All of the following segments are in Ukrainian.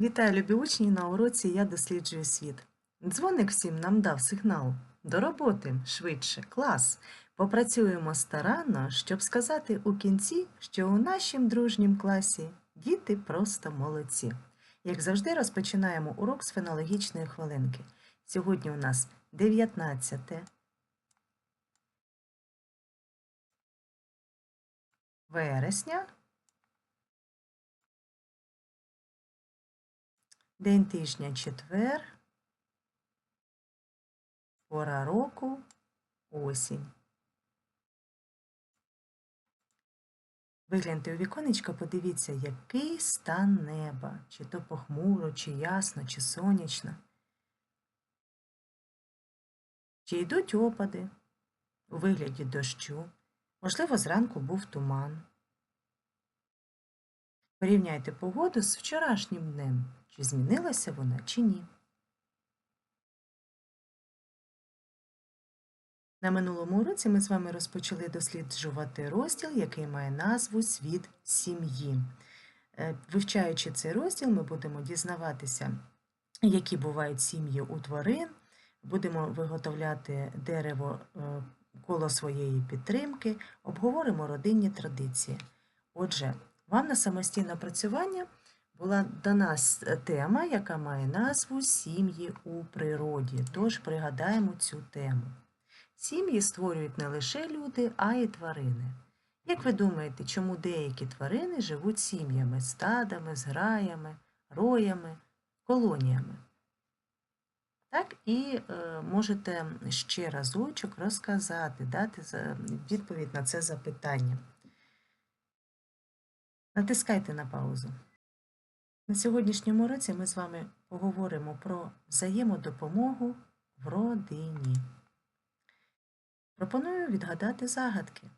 Вітаю, любі учні! На уроці я досліджую світ. Дзвоник всім нам дав сигнал. До роботи, швидше, клас. Попрацюємо старанно, щоб сказати у кінці, що у нашім дружнім класі діти просто молодці. Як завжди, розпочинаємо урок з фенологічної хвилинки. Сьогодні у нас 19 вересня. День тижня четвер, пора року, осінь. Вигляньте у віконечко, подивіться, який стан неба, чи то похмуро, чи ясно, чи сонячно. Чи йдуть опади у вигляді дощу, можливо, зранку був туман. Порівняйте погоду з вчорашнім днем. Чи змінилася вона, чи ні. На минулому уроці ми з вами розпочали досліджувати розділ, який має назву Світ сім'ї. Е, Вивчаючи цей розділ, ми будемо дізнаватися, які бувають сім'ї у тварин, будемо виготовляти дерево е, коло своєї підтримки, обговоримо родинні традиції. Отже, вам на самостійне працювання була дана с- тема, яка має назву Сім'ї у природі. Тож пригадаємо цю тему. Сім'ї створюють не лише люди, а й тварини. Як ви думаєте, чому деякі тварини живуть сім'ями, стадами, зграями, роями, колоніями? Так, і е, можете ще разочок розказати, дати відповідь на це запитання. Натискайте на паузу. На сьогоднішньому уроці ми з вами поговоримо про взаємодопомогу в родині. Пропоную відгадати загадки.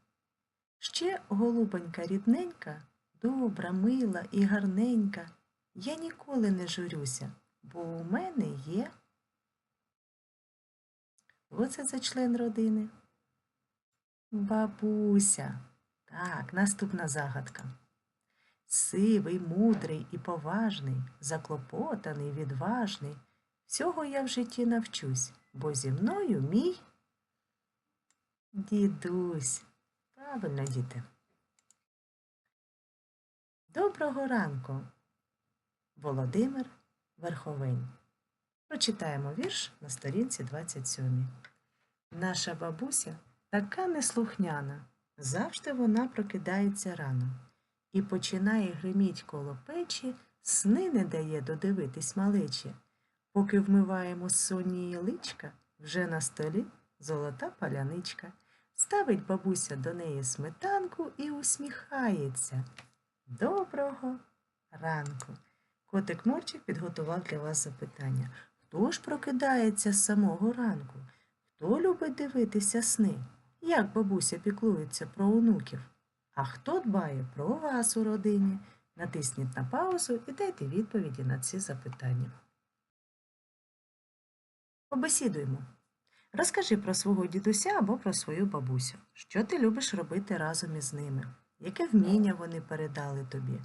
Ще голубонька рідненька, добра, мила і гарненька. Я ніколи не журюся, бо у мене є. Оце за член родини. Бабуся. Так, наступна загадка. Сивий, мудрий і поважний, заклопотаний, відважний. Всього я в житті навчусь, бо зі мною мій дідусь. Правильно, діти. Доброго ранку, Володимир Верховень. Прочитаємо вірш на сторінці 27. Наша бабуся така неслухняна. Завжди вона прокидається рано і починає гриміть коло печі, сни не дає додивитись малечі. Поки вмиваємо сонні личка, вже на столі золота паляничка. Ставить бабуся до неї сметанку і усміхається. Доброго ранку. Котик Мурчик підготував для вас запитання. Хто ж прокидається з самого ранку? Хто любить дивитися сни? Як бабуся піклується про онуків? А хто дбає про вас у родині? Натисніть на паузу і дайте відповіді на ці запитання. Побесідуємо. Розкажи про свого дідуся або про свою бабусю. Що ти любиш робити разом із ними? Яке вміння вони передали тобі?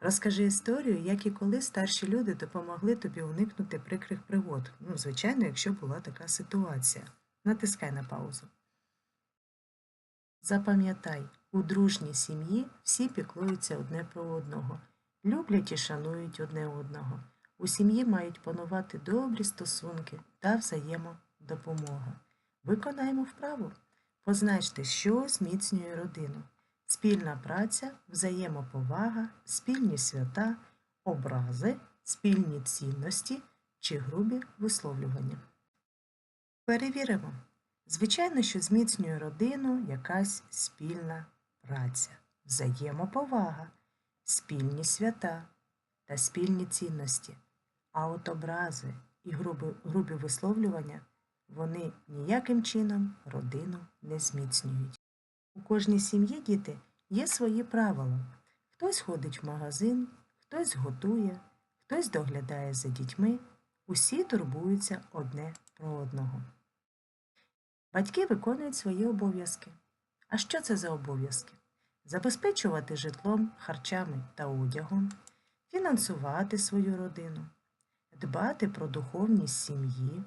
Розкажи історію, як і коли старші люди допомогли тобі уникнути прикрих пригод. Ну, звичайно, якщо була така ситуація. Натискай на паузу. Запам'ятай, у дружній сім'ї всі піклуються одне про одного, люблять і шанують одне одного. У сім'ї мають панувати добрі стосунки та взаємодопомога. Виконаємо вправу. Позначте, що зміцнює родину. Спільна праця, взаємоповага, спільні свята, образи, спільні цінності чи грубі висловлювання. Перевіримо. Звичайно, що зміцнює родину якась спільна праця, взаємоповага, спільні свята та спільні цінності. А от образи і грубі, грубі висловлювання вони ніяким чином родину не зміцнюють. У кожній сім'ї діти є свої правила. Хтось ходить в магазин, хтось готує, хтось доглядає за дітьми. Усі турбуються одне про одного. Батьки виконують свої обов'язки. А що це за обов'язки? Забезпечувати житлом, харчами та одягом, фінансувати свою родину, дбати про духовність сім'ї,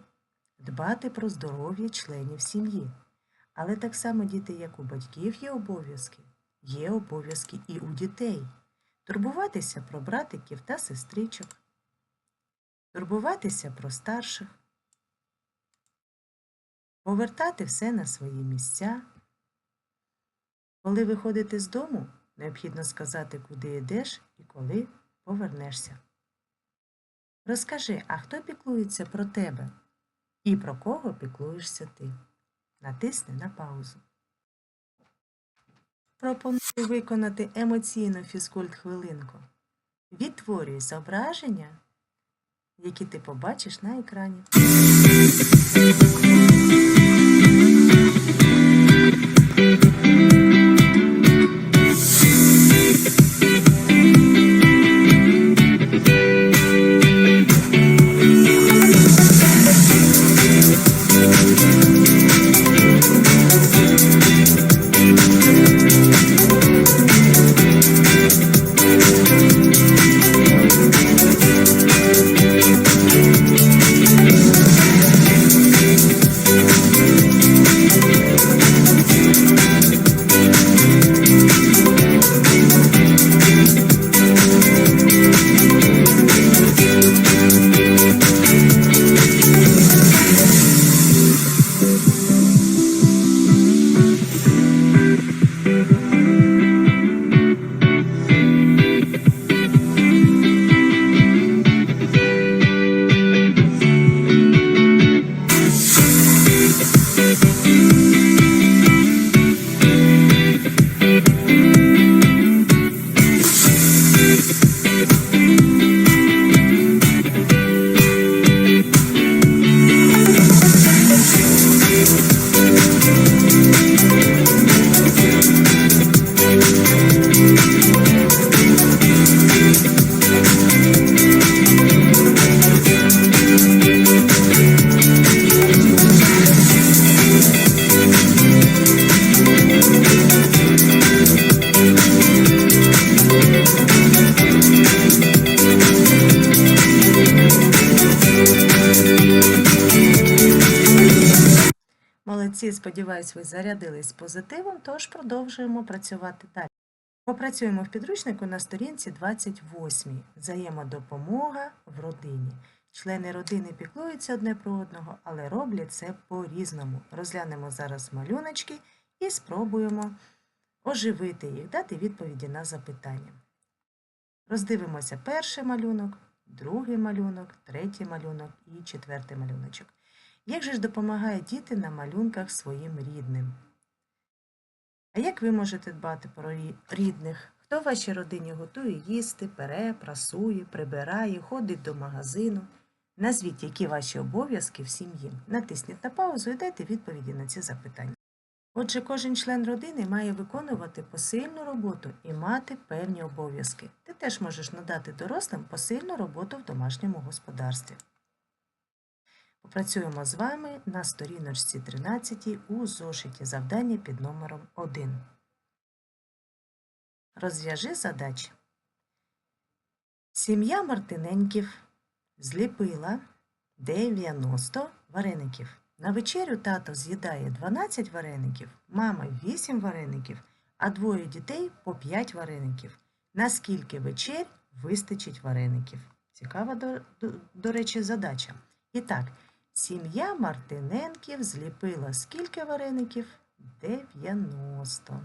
дбати про здоров'я членів сім'ї. Але так само діти, як у батьків є обов'язки, є обов'язки і у дітей. Турбуватися про братиків та сестричок, турбуватися про старших, повертати все на свої місця. Коли виходити з дому, необхідно сказати, куди йдеш і коли повернешся. Розкажи, а хто піклується про тебе і про кого піклуєшся ти? Натисни на паузу. Пропоную виконати емоційну фізкульт хвилинку. Відтворюй зображення, які ти побачиш на екрані. Молодці, сподіваюсь, ви зарядились позитивом, тож продовжуємо працювати далі. Попрацюємо в підручнику на сторінці 28. Взаємодопомога в родині. Члени родини піклуються одне про одного, але роблять це по-різному. Розглянемо зараз малюночки і спробуємо оживити їх, дати відповіді на запитання. Роздивимося перший малюнок, другий малюнок, третій малюнок і четвертий малюночок. Як же ж допомагають діти на малюнках своїм рідним? А як ви можете дбати про рідних? Хто в вашій родині готує їсти, пере, прасує, прибирає, ходить до магазину? Назвіть, які ваші обов'язки в сім'ї. Натисніть на паузу і дайте відповіді на ці запитання. Отже, кожен член родини має виконувати посильну роботу і мати певні обов'язки. Ти теж можеш надати дорослим посильну роботу в домашньому господарстві. Попрацюємо з вами на сторіночці 13 у зошиті завдання під номером 1. Розв'яжи задачі. Сім'я Мартиненьків зліпила 90 вареників. На вечерю тато з'їдає 12 вареників, мама 8 вареників, а двоє дітей по 5 вареників. Наскільки вечер вистачить вареників? Цікава, до, до, до речі, задача. І так, сім'я Мартиненків зліпила скільки вареників? 90.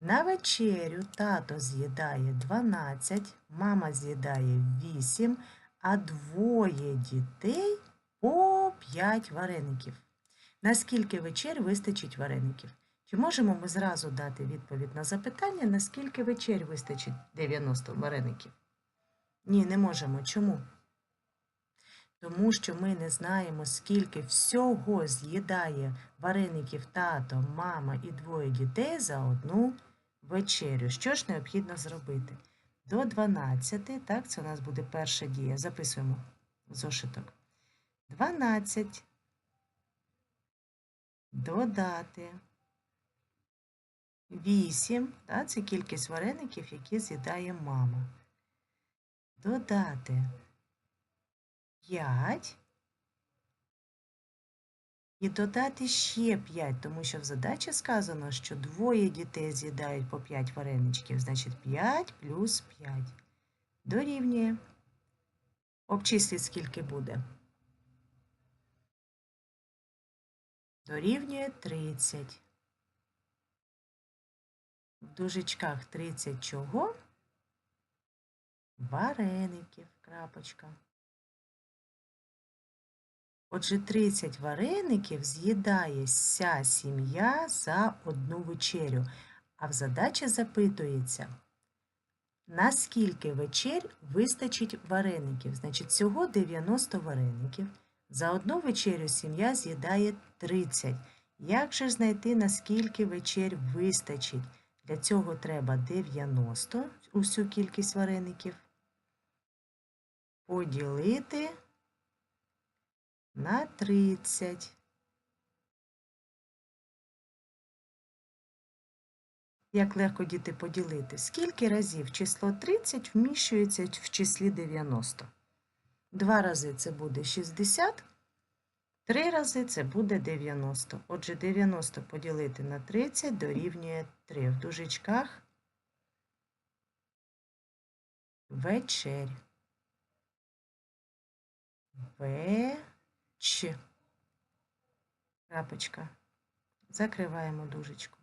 На вечерю тато з'їдає 12, мама з'їдає 8, а двоє дітей по 5 вареників. Наскільки вечер вистачить вареників? Чи можемо ми зразу дати відповідь на запитання, наскільки вечер вистачить 90 вареників? Ні, не можемо. Чому? Тому що ми не знаємо, скільки всього з'їдає вареників тато, мама і двоє дітей за одну вечерю. Що ж необхідно зробити? До 12, так, це у нас буде перша дія. Записуємо зошиток. 12. Додати. 8. Так, це кількість вареників, які з'їдає мама. додати 5 і додати ще 5, тому що в задачі сказано, що двоє дітей з'їдають по 5 вареничків, значить 5 плюс 5. Дорівнює. Обчисліть, скільки буде. Дорівнює 30. В дужечках 30 чого? Вареників, крапочка. Отже, 30 вареників з'їдає вся сім'я за одну вечерю. А в задачі запитується, наскільки вечер вистачить вареників? Значить, всього 90 вареників. За одну вечерю сім'я з'їдає 30. Як же знайти, наскільки вечер вистачить? Для цього треба 90 усю кількість вареників. Поділити на 30. Як легко діти поділити? Скільки разів число 30 вміщується в числі 90? Два рази це буде 60, три рази це буде 90. Отже, 90 поділити на 30 дорівнює 3. В дужечках вечерь. Веч. Крапочка. Закриваємо дужечку.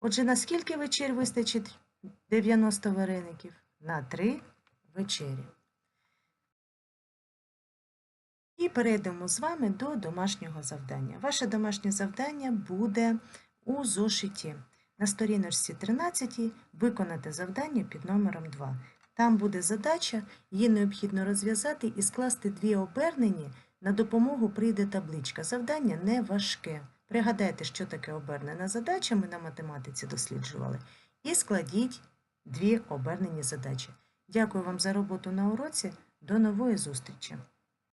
Отже, на скільки вечер вистачить 90 вареників? На 3 вечері. І перейдемо з вами до домашнього завдання. Ваше домашнє завдання буде у зошиті. На сторіночці 13 виконати завдання під номером 2. Там буде задача, її необхідно розв'язати і скласти дві обернені. На допомогу прийде табличка. Завдання не важке. Пригадайте, що таке обернена задача, ми на математиці досліджували. І складіть дві обернені задачі. Дякую вам за роботу на уроці. До нової зустрічі!